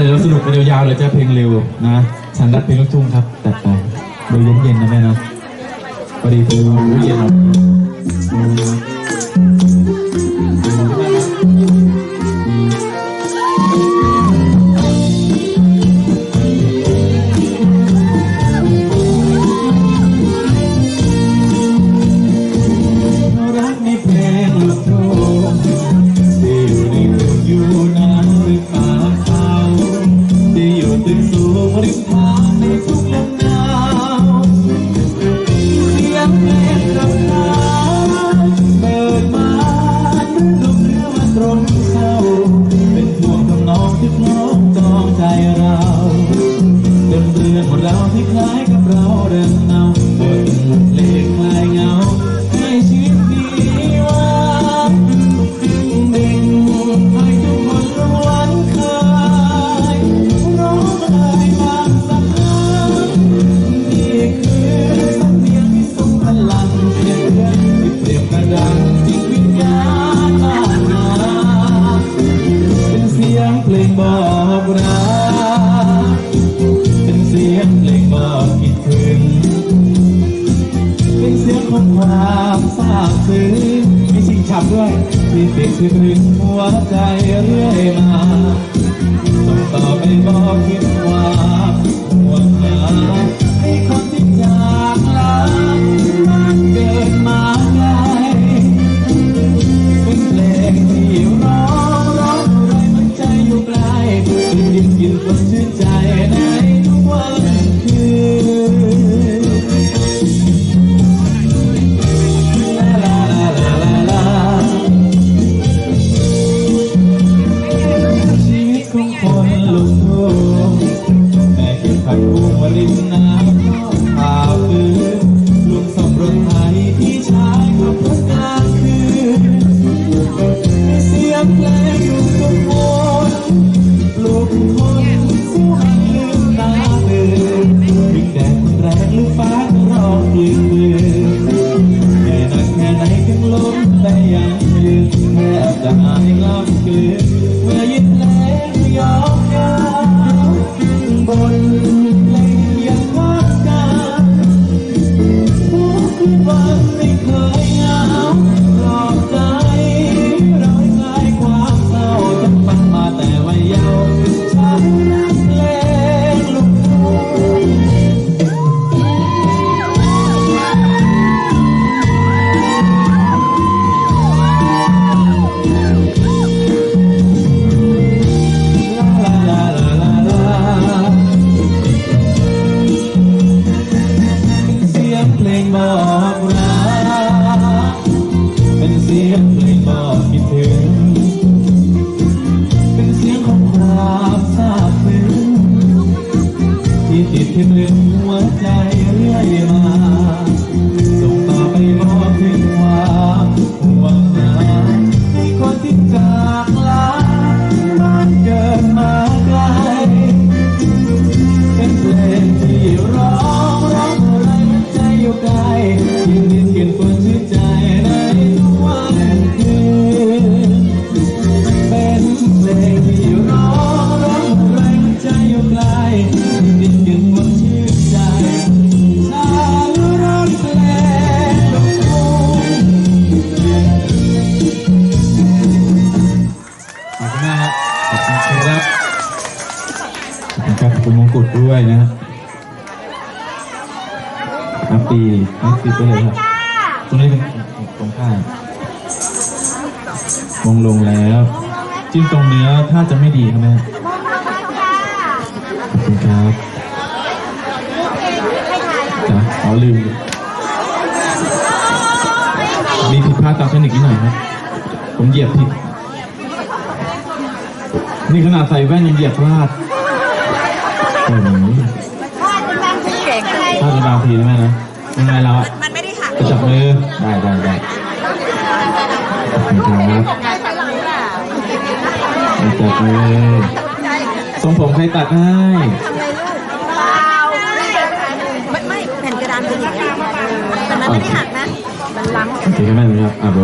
เดี๋ยวเราสนุกไปยาวๆเลยจะเพลงเร็วนะฉันรักเพลงลูกทุ่งครับแต่ไปโดยเย็นๆนะแม่นะพอดีคือรู้เย็นครับ เราจนเรื่อนของเราที่คล้ายกับเราเดินเนาบนเพลงคลายเงาให้ชีวิตมีวันเด็กให้ทุกคนรู้วันเคยร้องไห้บางสักครั้งนี่คือสำเนียงที่ทรงพลังเสียงที่เปรียบกระดังจิตวิญญาณบ้านนาเป็นเสียงเพลงบอกรัก สียงของควางซาบซึ้งมีชิงฉับด้วยที่ติดถึงหัวใจเรื่อยมาส่งต่อไปบอกคิดควาห่วงหาให้คนที่จาก มี บอกรักเป็นเสียงเพลงบอกคิดถึง เป็นเสียงของความซาบซึ้งที่ติดที่ลึงหัวใจเรื่อยมาส่ง ด้วยนะนับปีนับปีไปเลยครับตรงนี้เป็นตรงข้างมงลงแล้ว จิ้มตรงเนื้อถ้าจะไม่ดีครับแม่ขอบคุณครับจ้ะขอลืมมีผิดพลาดตามเทคนิคนิดหน่อยครับ ผมเหยียบผิด นี่ขนาดใส่แว่นยังเหยียบพลาด โอ้โหเก่งพลาดเป็นบางทีนะแม่นะยังไงเราอะมันไม่ได้หักจะจับมือ ได้ได้ได้ขอบคุณครับจะจับมือทรงผมใครตัดให้เปล่าไม่ไม่แผ่นกระดานเป็นอย่างเงี้แต่มันไม่ได้หักนะ มันล้ำ โอเคครับแม่นะครับอะโบ